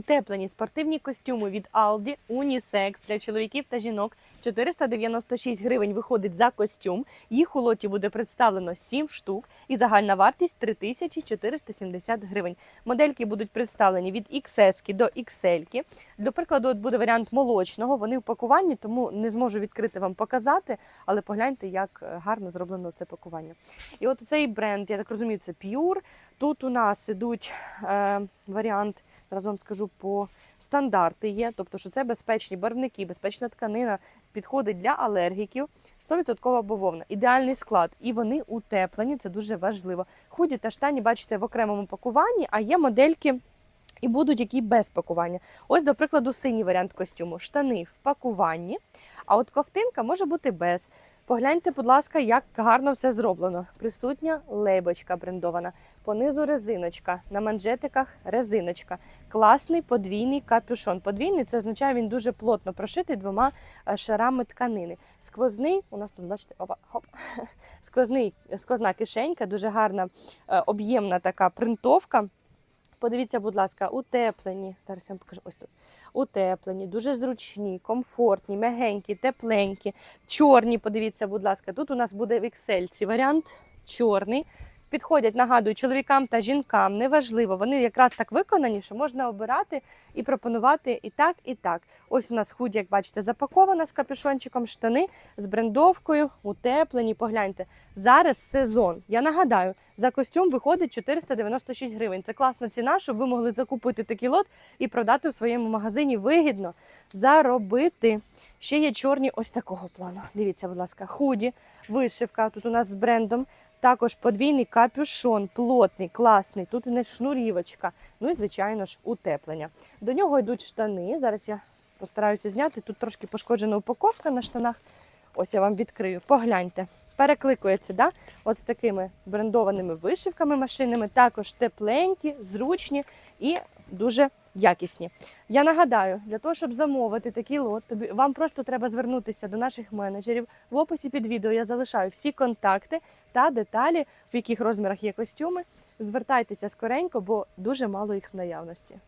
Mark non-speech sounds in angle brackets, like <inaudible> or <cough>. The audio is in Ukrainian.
Утеплені спортивні костюми від Aldi Unisex для чоловіків та жінок 496 гривень виходить за костюм. Їх у лоті буде представлено 7 штук і загальна вартість 3470 гривень. Модельки будуть представлені від XS до XL. До прикладу, от буде варіант молочного. Вони в пакуванні, тому не зможу відкрити вам показати, але погляньте, як е, гарно зроблено це пакування. І от цей бренд, я так розумію, це Pure. Тут у нас ідуть е, варіант, зараз вам скажу по стандарти є, тобто, що це безпечні барвники, безпечна тканина, підходить для алергіків. 100% бавовна, ідеальний склад, і вони утеплені, це дуже важливо. Худі та штані бачите в окремому пакуванні, а є модельки і будуть які без пакування. Ось, до прикладу, синій варіант костюму. Штани в пакуванні, а от ковтинка може бути без. Погляньте, будь ласка, як гарно все зроблено. Присутня лейбочка брендована, понизу резиночка, на манжетиках резиночка. Класний подвійний капюшон. Подвійний це означає, він дуже плотно прошитий двома е, шарами тканини. Сквозний, у нас тут, бачите, опа, хоп, <laughs> сквозний, сквозна кишенька, дуже гарна е, об'ємна така принтовка. Подивіться, будь ласка, утеплені. Зараз я вам покажу ось тут. Утеплені, дуже зручні, комфортні, мягенькі, тепленькі, чорні. Подивіться, будь ласка. Тут у нас буде в XL варіант чорний. Підходять, нагадую, чоловікам та жінкам, неважливо. Вони якраз так виконані, що можна обирати і пропонувати і так, і так. Ось у нас худі, як бачите, запакована з капюшончиком, штани з брендовкою, утеплені. Погляньте, зараз сезон. Я нагадаю, за костюм виходить 496 гривень. Це класна ціна, щоб ви могли закупити такий лот і продати в своєму магазині вигідно заробити. Ще є чорні ось такого плану. Дивіться, будь ласка, худі, вишивка. Тут у нас з брендом. Також подвійний капюшон, плотний, класний. Тут не шнурівочка. Ну і, звичайно ж, утеплення. До нього йдуть штани. Зараз я постараюся зняти. Тут трошки пошкоджена упаковка на штанах. Ось я вам відкрию. Погляньте. Перекликується, да? От з такими брендованими вишивками машинами. Також тепленькі, зручні і дуже якісні. Я нагадаю, для того, щоб замовити такий лот, тобі вам просто треба звернутися до наших менеджерів. В описі під відео я залишаю всі контакти та деталі, в яких розмірах є костюми. Звертайтеся скоренько, бо дуже мало їх в наявності.